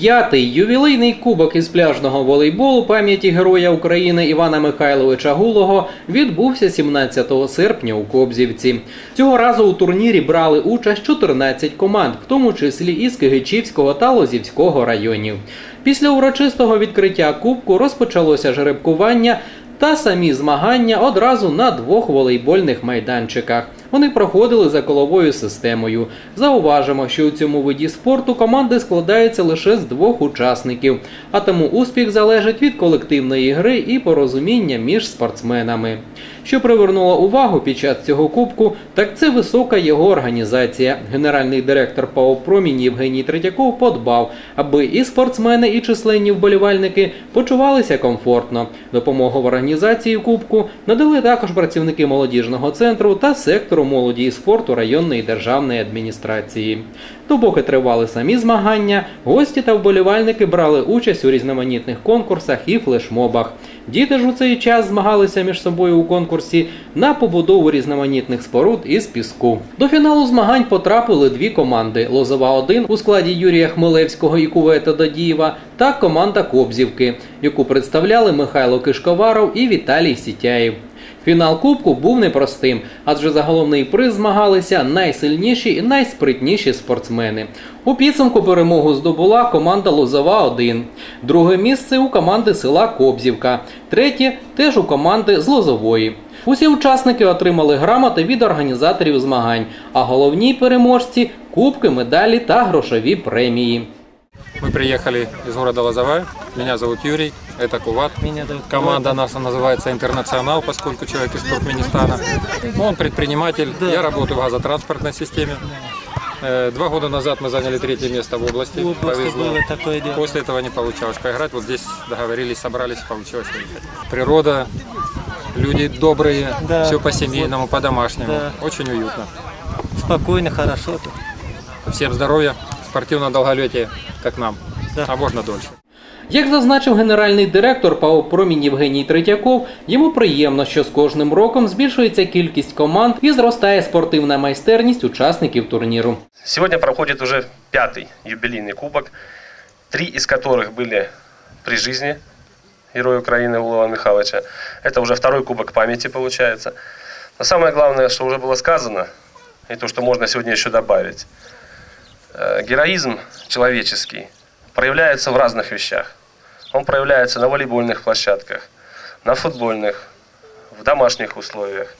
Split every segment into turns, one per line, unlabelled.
П'ятий ювілейний кубок із пляжного волейболу пам'яті Героя України Івана Михайловича Гулого відбувся 17 серпня у Кобзівці. Цього разу у турнірі брали участь 14 команд, в тому числі із Кигичівського та Лозівського районів. Після урочистого відкриття кубку розпочалося жеребкування та самі змагання одразу на двох волейбольних майданчиках. Вони проходили за коловою системою. Зауважимо, що у цьому виді спорту команди складаються лише з двох учасників, а тому успіх залежить від колективної гри і порозуміння між спортсменами. Що привернуло увагу під час цього кубку, так це висока його організація. Генеральний директор ПАО «Промінь» Євгеній Третьяков подбав, аби і спортсмени, і численні вболівальники почувалися комфортно. Допомогу в організації кубку надали також працівники молодіжного центру та сектору молоді і спорту районної державної адміністрації. Допоки тривали самі змагання, гості та вболівальники брали участь у різноманітних конкурсах і флешмобах. Діти ж у цей час змагалися між собою у конкурсі на побудову різноманітних споруд із піску. До фіналу змагань потрапили дві команди: Лозова 1 у складі Юрія Хмелевського і Кувета Додієва та команда Кобзівки, яку представляли Михайло Кишковаров і Віталій Сітяєв. Фінал Кубку був непростим, адже за головний приз змагалися найсильніші і найспритніші спортсмени. У підсумку перемогу здобула команда Лозова 1 друге місце у команди села Кобзівка, третє теж у команди з Лозової. Усі учасники отримали грамоти від організаторів змагань, а головні переможці кубки, медалі та грошові премії.
Мы приехали из города Лозовая. Меня зовут Юрий, это Куват. Команда наша называется «Интернационал», поскольку человек из Туркменистана. Он предприниматель, я работаю в газотранспортной системе. Э, Два года назад мы заняли третье место в области. Повезло.
такое дело.
После этого не получалось поиграть. Вот здесь договорились, собрались, получилось. Природа, люди добрые,
Да.
все по-семейному, по-домашнему.
Да.
Очень уютно.
Спокойно, хорошо.
Всем здоровья, спортивного долголетия, как нам,
Да.
а можно дольше.
Як зазначив генеральний директор ПАО «Промінь» Євгеній Третьяков, йому приємно, що з кожним роком збільшується кількість команд і зростає спортивна майстерність учасників турніру.
Сегодня проходит уже пятый юбилейный кубок, три из которых были при жизни Героя Украины Улова Михайловича. Это уже второй кубок памяти получается. Но самое главное, что уже было сказано, и то, что можно сегодня еще добавить. Э, Героизм человеческий проявляется в разных вещах. Он проявляется на волейбольных площадках, на футбольных, в домашних условиях,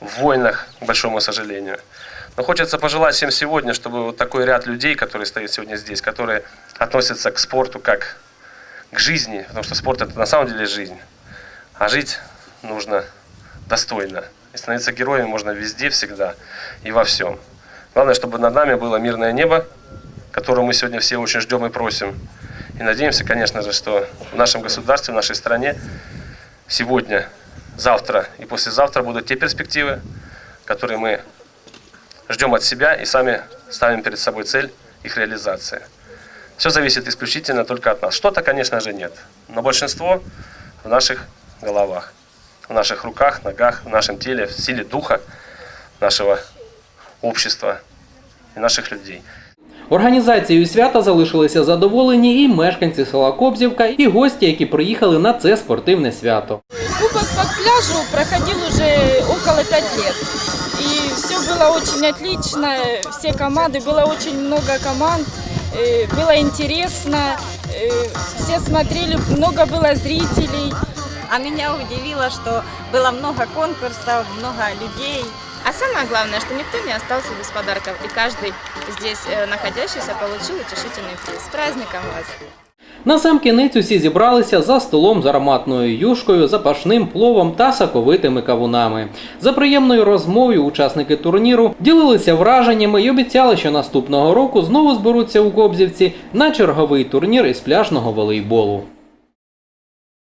в войнах, к большому сожалению. Но хочется пожелать всем сегодня, чтобы вот такой ряд людей, которые стоят сегодня здесь, которые относятся к спорту как к жизни, потому что спорт это на самом деле жизнь. А жить нужно достойно. И становиться героем можно везде, всегда и во всем. Главное, чтобы над нами было мирное небо, которое мы сегодня все очень ждем и просим. И надеемся, конечно же, что в нашем государстве, в нашей стране сегодня, завтра и послезавтра будут те перспективы, которые мы ждем от себя и сами ставим перед собой цель их реализации. Все зависит исключительно только от нас. Что-то, конечно же, нет. Но большинство в наших головах, в наших руках, ногах, в нашем теле, в силе духа нашего общества и наших людей.
Організацією свята залишилися задоволені і мешканці села Кобзівка, і гості, які приїхали на це спортивне свято.
Кубок по пляжу проходил уже около пять лет. И все было очень отлично, все команды, было очень много команд, э, было интересно, э, все смотрели, много было зрителей.
А меня удивило, что было много конкурсов, много людей.
А самое главное, что никто не остался без подарков, и каждый здесь э, находящийся получил утешительный приз. С праздником вас!
На сам кінець усі зібралися за столом з ароматною юшкою, запашним пловом та соковитими кавунами. За приємною розмовою учасники турніру ділилися враженнями і обіцяли, що наступного року знову зберуться у Кобзівці на черговий турнір із пляжного волейболу.